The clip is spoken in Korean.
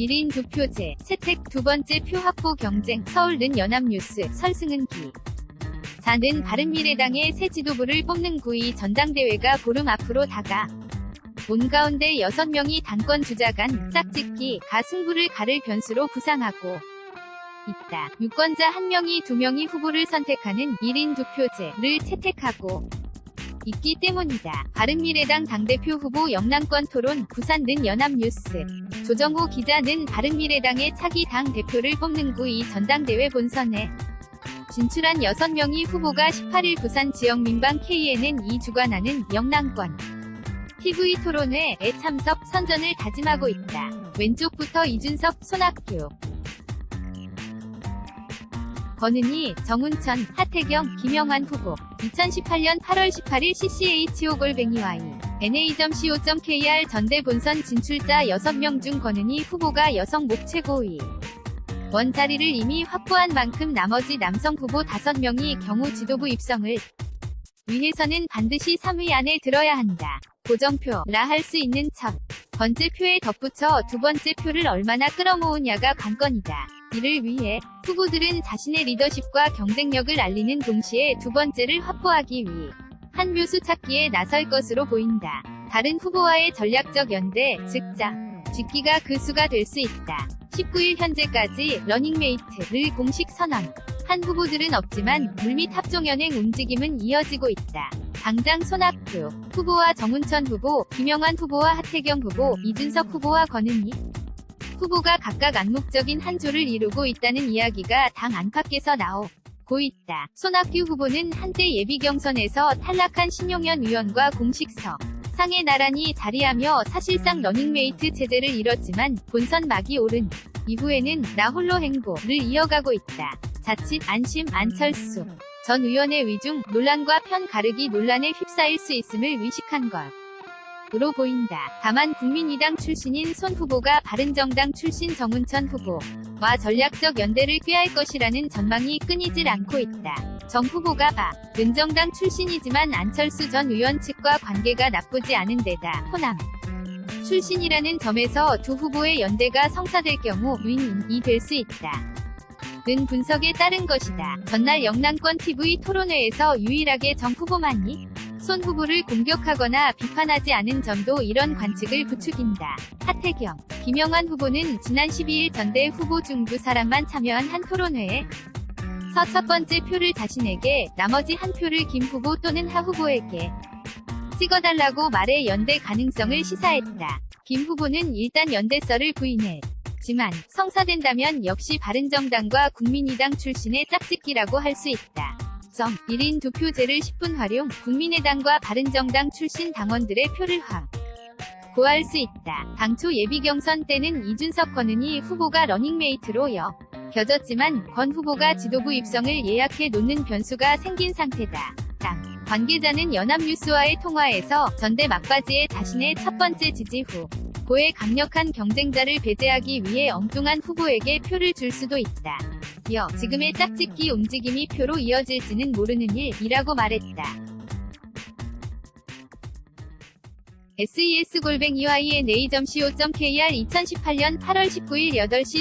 1인 두 표제, 채택 두 번째 표 확보 경쟁, 서울는 연합뉴스, 설승은 기. 자는 바른미래당의 새 지도부를 뽑는 9위 전당대회가 보름 앞으로 다가. 온 가운데 6명이 당권 주자 간, 짝짓기, 가 승부를 가를 변수로 부상하고 있다. 유권자 1명이 2명이 후보를 선택하는 1인 두 표제를 채택하고 있기 때문이다. 바른미래당 당대표 후보 영남권 토론 부산 는 연합뉴스 조정호 기자는 바른미래당의 차기 당 대표를 뽑는 9위 전당대회 본선에 진출한 6명이 후보가 18일 부산 지역 민방 KNN 이 주관하는 영남권 TV 토론회에 참석 선전을 다짐하고 있다. 왼쪽부터 이준석, 손학규, 권은희, 정운천, 하태경, 김영환 후보. 2018년 8월 18일 CCHO-Y NA.CO.KR 전대 본선 진출자 6명 중 권은희 후보가 여성 목 최고위. 원 자리를 이미 확보한 만큼 나머지 남성 후보 5명이 경우 지도부 입성을 위해서는 반드시 3위 안에 들어야 한다. 고정표라 할 수 있는 첫 번째 표에 덧붙여 두 번째 표를 얼마나 끌어모으냐가 관건이다. 이를 위해 후보들은 자신의 리더십과 경쟁력을 알리는 동시에 두 번째를 확보하기 위해 한 묘수 찾기에 나설 것으로 보인다. 다른 후보와의 전략적 연대, 즉장, 짓기가 그 수가 될 수 있다. 19일 현재까지 러닝메이트를 공식 선언. 한 후보들은 없지만 물밑 합종 연행 움직임은 이어지고 있다. 당장 손학규 후보와 정운천 후보, 김영환 후보와 하태경 후보, 이준석 후보와 권은희 후보가 각각 암묵적인 한 조를 이루고 있다는 이야기가 당 안팎에서 나오고 있다. 손학규 후보는 한때 예비 경선에서 탈락한 신용현 의원과 공식서 상에 나란히 자리하며 사실상 러닝메이트 체제를 이뤘지만 본선 막이 오른 이후에는 나 홀로 행보를 이어가고 있다. 자칫 안심 안철수 전 의원의 위중 논란과 편 가르기 논란에 휩싸일 수 있음을 의식한 것. 으로 보인다. 다만 국민의당 출신인 손 후보가 바른정당 출신 정운천 후보와 전략적 연대를 꾀할 것이라는 전망이 끊이질 않고 있다. 정 후보가 바, 은정당 출신이지만 안철수 전 의원 측과 관계가 나쁘지 않은 데다 호남 출신이라는 점에서 두 후보의 연대가 성사될 경우 윈윈이 될 수 있다. 는 분석에 따른 것이다. 전날 영남권 TV 토론회에서 유일하게 정 후보만이 손 후보를 공격하거나 비판하지 않은 점도 이런 관측을 부추긴다. 하태경, 김영환 후보는 지난 12일 전대 후보 중 두 사람만 참여한 한 토론회에 서첫 번째 표를 자신에게, 나머지 한 표를 김 후보 또는 하 후보에게 찍어달라고 말해 연대 가능성을 시사했다. 김 후보는 일단 연대설을 부인했지만 성사된다면 역시 바른정당과 국민의당 출신의 짝짓기라고 할 수 있다. 점 1인 두 표제를 10분 활용 국민의당과 바른정당 출신 당원들의 표를 확 고할 수 있다. 당초 예비 경선 때는 이준석 권은희 후보가 러닝메이트로 여 겨졌지만 권 후보가 지도부 입성을 예약해 놓는 변수가 생긴 상태다. 당 관계자는 연합뉴스와의 통화에서 전대 막바지에 자신의 첫 번째 지지 후 고의 강력한 경쟁자를 배제하기 위해 엉뚱한 후보에게 표를 줄 수도 있다. 이어 지금의 짝짓기 움직임이 표로 이어질지는 모르는 일이라고 말했다. ses-eyn.a.co.kr 2018년 8월 19일 8시